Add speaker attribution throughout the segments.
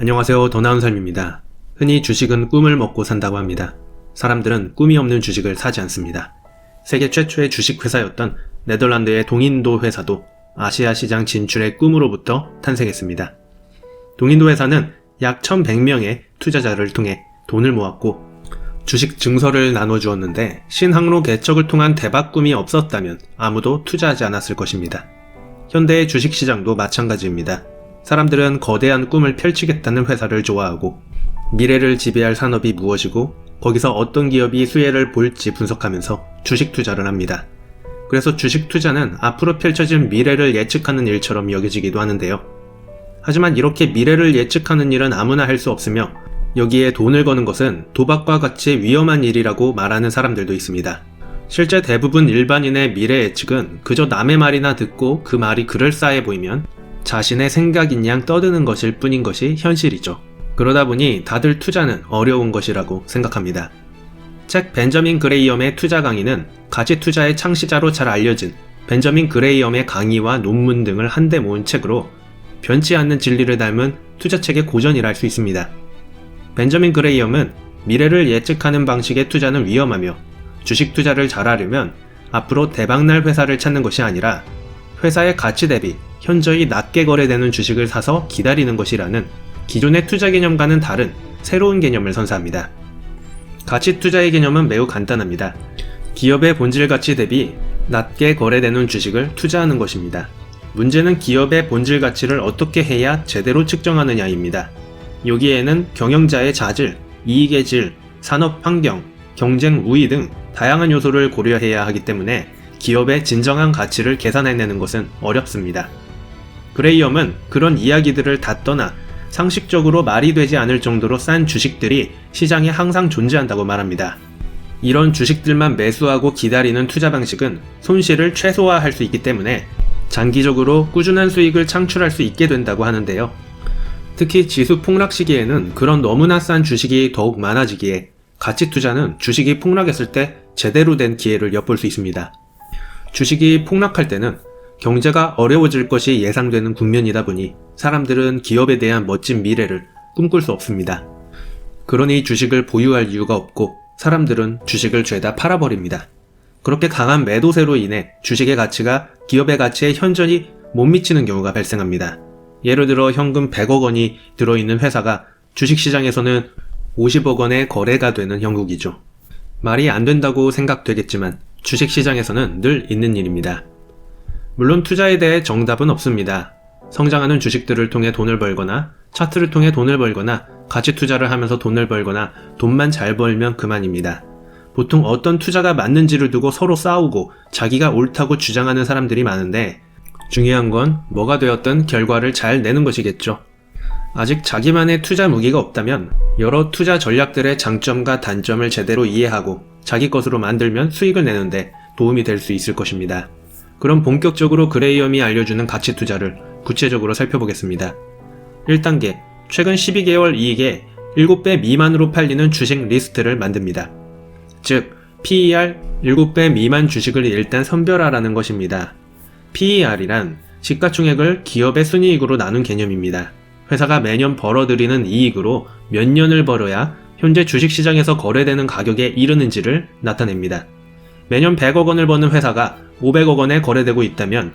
Speaker 1: 안녕하세요. 더 나은 삶입니다. 흔히 주식은 꿈을 먹고 산다고 합니다. 사람들은 꿈이 없는 주식을 사지 않습니다. 세계 최초의 주식 회사였던 네덜란드의 동인도 회사도 아시아 시장 진출의 꿈으로부터 탄생했습니다. 동인도 회사는 약 1100명의 투자자를 통해 돈을 모았고 주식 증서를 나눠주었는데 신항로 개척을 통한 대박 꿈이 없었다면 아무도 투자하지 않았을 것입니다. 현대의 주식시장도 마찬가지입니다. 사람들은 거대한 꿈을 펼치겠다는 회사를 좋아하고 미래를 지배할 산업이 무엇이고 거기서 어떤 기업이 수혜를 볼지 분석하면서 주식 투자를 합니다. 그래서 주식 투자는 앞으로 펼쳐질 미래를 예측하는 일처럼 여겨지기도 하는데요. 하지만 이렇게 미래를 예측하는 일은 아무나 할 수 없으며 여기에 돈을 거는 것은 도박과 같이 위험한 일이라고 말하는 사람들도 있습니다. 실제 대부분 일반인의 미래 예측은 그저 남의 말이나 듣고 그 말이 그럴싸해 보이면 자신의 생각인 양 떠드는 것일 뿐인 것이 현실이죠. 그러다 보니 다들 투자는 어려운 것이라고 생각합니다. 책 벤저민 그레이엄의 투자 강의는 가치 투자의 창시자로 잘 알려진 벤저민 그레이엄의 강의와 논문 등을 한데 모은 책으로 변치 않는 진리를 닮은 투자책의 고전이라 할 수 있습니다. 벤저민 그레이엄은 미래를 예측하는 방식의 투자는 위험하며 주식 투자를 잘하려면 앞으로 대박날 회사를 찾는 것이 아니라 회사의 가치 대비 현저히 낮게 거래되는 주식을 사서 기다리는 것이라는 기존의 투자 개념과는 다른 새로운 개념을 선사합니다. 가치 투자의 개념은 매우 간단합니다. 기업의 본질 가치 대비 낮게 거래되는 주식을 투자하는 것입니다. 문제는 기업의 본질 가치를 어떻게 해야 제대로 측정하느냐입니다. 여기에는 경영자의 자질, 이익의 질, 산업 환경, 경쟁 우위 등 다양한 요소를 고려해야 하기 때문에 기업의 진정한 가치를 계산해내는 것은 어렵습니다. 그레이엄은 그런 이야기들을 다 떠나 상식적으로 말이 되지 않을 정도로 싼 주식들이 시장에 항상 존재한다고 말합니다. 이런 주식들만 매수하고 기다리는 투자 방식은 손실을 최소화할 수 있기 때문에 장기적으로 꾸준한 수익을 창출할 수 있게 된다고 하는데요. 특히 지수 폭락 시기에는 그런 너무나 싼 주식이 더욱 많아지기에 가치 투자는 주식이 폭락했을 때 제대로 된 기회를 엿볼 수 있습니다. 주식이 폭락할 때는 경제가 어려워질 것이 예상되는 국면이다 보니 사람들은 기업에 대한 멋진 미래를 꿈꿀 수 없습니다. 그러니 주식을 보유할 이유가 없고 사람들은 주식을 죄다 팔아버립니다. 그렇게 강한 매도세로 인해 주식의 가치가 기업의 가치에 현저히 못 미치는 경우가 발생합니다. 예를 들어 현금 100억 원이 들어있는 회사가 주식시장에서는 50억 원의 거래가 되는 형국이죠. 말이 안 된다고 생각되겠지만 주식시장에서는 늘 있는 일입니다. 물론 투자에 대해 정답은 없습니다. 성장하는 주식들을 통해 돈을 벌거나 차트를 통해 돈을 벌거나 가치 투자를 하면서 돈을 벌거나 돈만 잘 벌면 그만입니다. 보통 어떤 투자가 맞는지를 두고 서로 싸우고 자기가 옳다고 주장하는 사람들이 많은데 중요한 건 뭐가 되었든 결과를 잘 내는 것이겠죠. 아직 자기만의 투자 무기가 없다면 여러 투자 전략들의 장점과 단점을 제대로 이해하고 자기 것으로 만들면 수익을 내는데 도움이 될 수 있을 것입니다. 그럼 본격적으로 그레이엄이 알려주는 가치 투자를 구체적으로 살펴보겠습니다. 1단계, 최근 12개월 이익의 7배 미만으로 팔리는 주식 리스트를 만듭니다. 즉, PER 7배 미만 주식을 일단 선별하라는 것입니다. PER이란 시가총액을 기업의 순이익으로 나눈 개념입니다. 회사가 매년 벌어들이는 이익으로 몇 년을 벌어야 현재 주식시장에서 거래되는 가격에 이르는지를 나타냅니다. 매년 100억 원을 버는 회사가 500억 원에 거래되고 있다면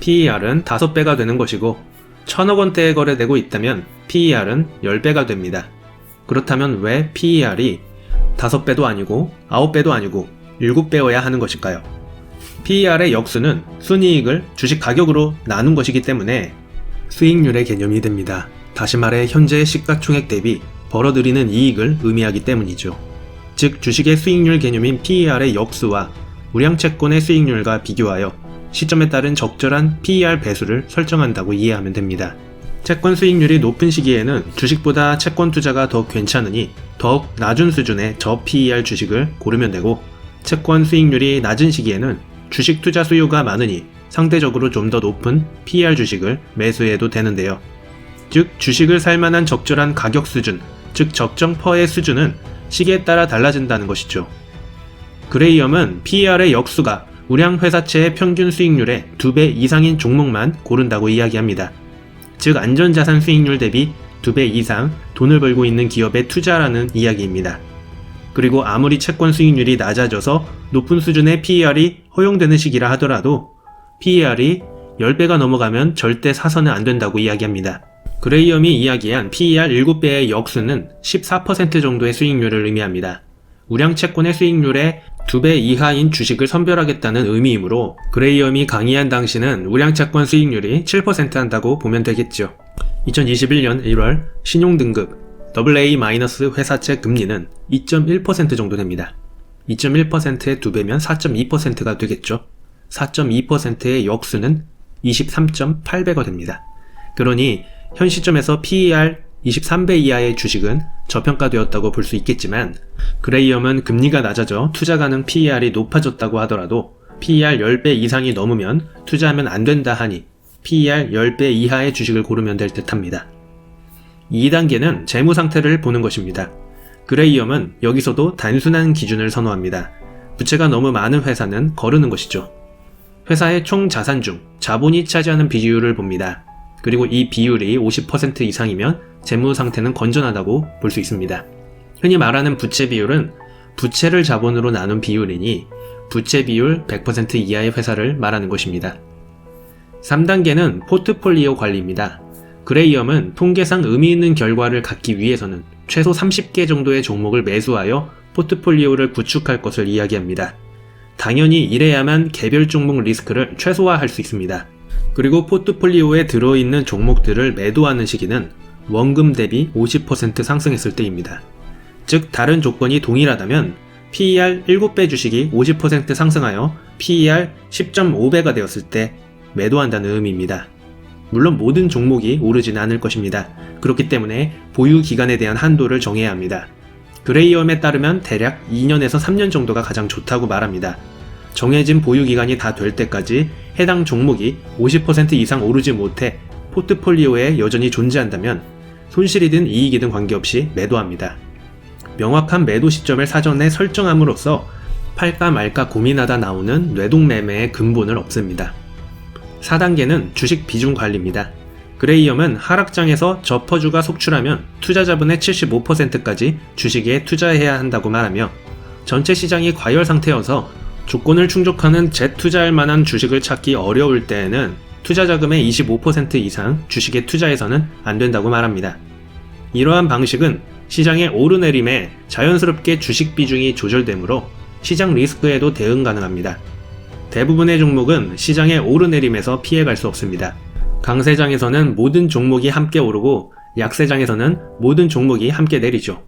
Speaker 1: PER은 5배가 되는 것이고 1000억 원대에 거래되고 있다면 PER은 10배가 됩니다. 그렇다면 왜 PER이 5배도 아니고 9배도 아니고 7배여야 하는 것일까요? PER의 역수는 순이익을 주식 가격으로 나눈 것이기 때문에 수익률의 개념이 됩니다. 다시 말해 현재의 시가총액 대비 벌어들이는 이익을 의미하기 때문이죠. 즉 주식의 수익률 개념인 PER의 역수와 우량채권의 수익률과 비교하여 시점에 따른 적절한 PER 배수를 설정한다고 이해하면 됩니다. 채권 수익률이 높은 시기에는 주식보다 채권 투자가 더 괜찮으니 더욱 낮은 수준의 저 PER 주식을 고르면 되고 채권 수익률이 낮은 시기에는 주식 투자 수요가 많으니 상대적으로 좀 더 높은 PER 주식을 매수해도 되는데요. 즉 주식을 살 만한 적절한 가격 수준, 즉 적정 퍼의 수준은 시기에 따라 달라진다는 것이죠. 그레이엄은 PER의 역수가 우량 회사채의 평균 수익률의 2배 이상인 종목만 고른다고 이야기합니다. 즉 안전자산 수익률 대비 두배 이상 돈을 벌고 있는 기업에 투자라는 이야기입니다. 그리고 아무리 채권 수익률이 낮아져서 높은 수준의 PER이 허용되는 시기라 하더라도 PER이 10배가 넘어가면 절대 사서는 안 된다고 이야기합니다. 그레이엄이 이야기한 PER 7배의 역수는 14% 정도의 수익률을 의미합니다. 우량 채권의 수익률의 2배 이하인 주식을 선별하겠다는 의미이므로 그레이엄이 강의한 당시는 우량 채권 수익률이 7% 한다고 보면 되겠죠. 2021년 1월 신용등급 AA- 회사채 금리는 2.1% 정도 됩니다. 2.1%의 2배면 4.2%가 되겠죠. 4.2%의 역수는 23.8배가 됩니다. 그러니 현 시점에서 PER 23배 이하의 주식은 저평가되었다고 볼 수 있겠지만 그레이엄은 금리가 낮아져 투자 가능 PER이 높아졌다고 하더라도 PER 10배 이상이 넘으면 투자하면 안 된다 하니 PER 10배 이하의 주식을 고르면 될 듯합니다. 2단계는 재무 상태를 보는 것입니다. 그레이엄은 여기서도 단순한 기준을 선호합니다. 부채가 너무 많은 회사는 거르는 것이죠. 회사의 총 자산 중 자본이 차지하는 비율을 봅니다. 그리고 이 비율이 50% 이상이면 재무 상태는 건전하다고 볼 수 있습니다. 흔히 말하는 부채 비율은 부채를 자본으로 나눈 비율이니 부채 비율 100% 이하의 회사를 말하는 것입니다. 3단계는 포트폴리오 관리입니다. 그레이엄은 통계상 의미 있는 결과를 갖기 위해서는 최소 30개 정도의 종목을 매수하여 포트폴리오를 구축할 것을 이야기합니다. 당연히 이래야만 개별 종목 리스크를 최소화할 수 있습니다. 그리고 포트폴리오에 들어있는 종목들을 매도하는 시기는 원금 대비 50% 상승했을 때입니다. 즉, 다른 조건이 동일하다면 PER 7배 주식이 50% 상승하여 PER 10.5배가 되었을 때 매도한다는 의미입니다. 물론 모든 종목이 오르진 않을 것입니다. 그렇기 때문에 보유 기간에 대한 한도를 정해야 합니다. 그레이엄에 따르면 대략 2년에서 3년 정도가 가장 좋다고 말합니다. 정해진 보유 기간이 다 될 때까지 해당 종목이 50% 이상 오르지 못해 포트폴리오에 여전히 존재한다면 손실이든 이익이든 관계없이 매도합니다. 명확한 매도 시점을 사전에 설정함으로써 팔까 말까 고민하다 나오는 뇌동매매의 근본을 없앱니다. 4단계는 주식 비중 관리입니다. 그레이엄은 하락장에서 저퍼주가 속출하면 투자자분의 75%까지 주식에 투자해야 한다고 말하며 전체 시장이 과열 상태여서 조건을 충족하는 재투자할 만한 주식을 찾기 어려울 때에는 투자 자금의 25% 이상 주식에 투자해서는 안 된다고 말합니다. 이러한 방식은 시장의 오르내림에 자연스럽게 주식 비중이 조절되므로 시장 리스크에도 대응 가능합니다. 대부분의 종목은 시장의 오르내림에서 피해갈 수 없습니다. 강세장에서는 모든 종목이 함께 오르고 약세장에서는 모든 종목이 함께 내리죠.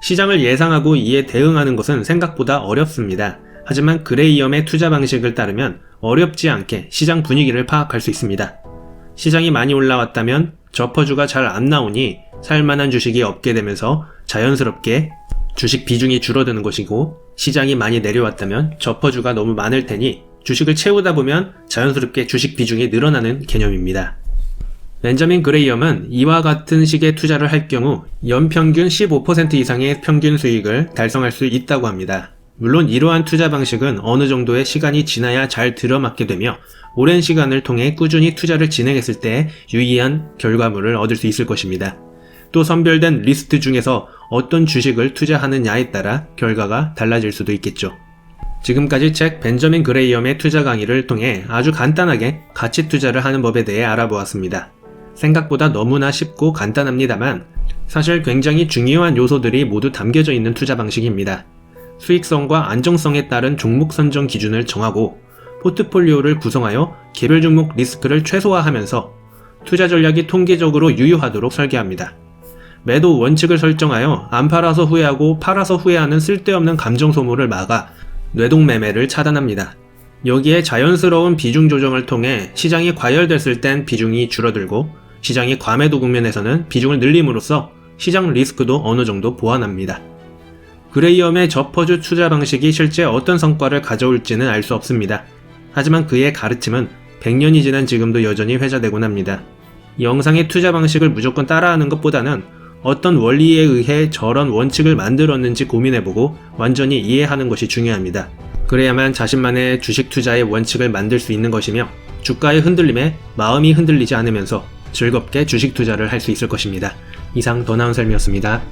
Speaker 1: 시장을 예상하고 이에 대응하는 것은 생각보다 어렵습니다. 하지만 그레이엄의 투자 방식을 따르면 어렵지 않게 시장 분위기를 파악할 수 있습니다. 시장이 많이 올라왔다면 저퍼주가 잘 안 나오니 살만한 주식이 없게 되면서 자연스럽게 주식 비중이 줄어드는 것이고 시장이 많이 내려왔다면 저퍼주가 너무 많을 테니 주식을 채우다 보면 자연스럽게 주식 비중이 늘어나는 개념입니다. 벤자민 그레이엄은 이와 같은 식의 투자를 할 경우 연평균 15% 이상의 평균 수익을 달성할 수 있다고 합니다. 물론 이러한 투자 방식은 어느 정도의 시간이 지나야 잘 들어맞게 되며 오랜 시간을 통해 꾸준히 투자를 진행했을 때 유의한 결과물을 얻을 수 있을 것입니다. 또 선별된 리스트 중에서 어떤 주식을 투자하느냐에 따라 결과가 달라질 수도 있겠죠. 지금까지 책 벤저민 그레이엄의 투자 강의를 통해 아주 간단하게 가치 투자를 하는 법에 대해 알아보았습니다. 생각보다 너무나 쉽고 간단합니다만 사실 굉장히 중요한 요소들이 모두 담겨져 있는 투자 방식입니다. 수익성과 안정성에 따른 종목 선정 기준을 정하고 포트폴리오를 구성하여 개별 종목 리스크를 최소화하면서 투자 전략이 통계적으로 유효하도록 설계합니다. 매도 원칙을 설정하여 안 팔아서 후회하고 팔아서 후회하는 쓸데없는 감정 소모를 막아 뇌동 매매를 차단합니다. 여기에 자연스러운 비중 조정을 통해 시장이 과열됐을 땐 비중이 줄어들고 시장이 과매도 국면에서는 비중을 늘림으로써 시장 리스크도 어느 정도 보완합니다. 그레이엄의 저퍼주 투자 방식이 실제 어떤 성과를 가져올지는 알 수 없습니다. 하지만 그의 가르침은 100년이 지난 지금도 여전히 회자되곤 합니다. 영상의 투자 방식을 무조건 따라하는 것보다는 어떤 원리에 의해 저런 원칙을 만들었는지 고민해보고 완전히 이해하는 것이 중요합니다. 그래야만 자신만의 주식 투자의 원칙을 만들 수 있는 것이며 주가의 흔들림에 마음이 흔들리지 않으면서 즐겁게 주식 투자를 할 수 있을 것입니다. 이상 더 나은 삶이었습니다.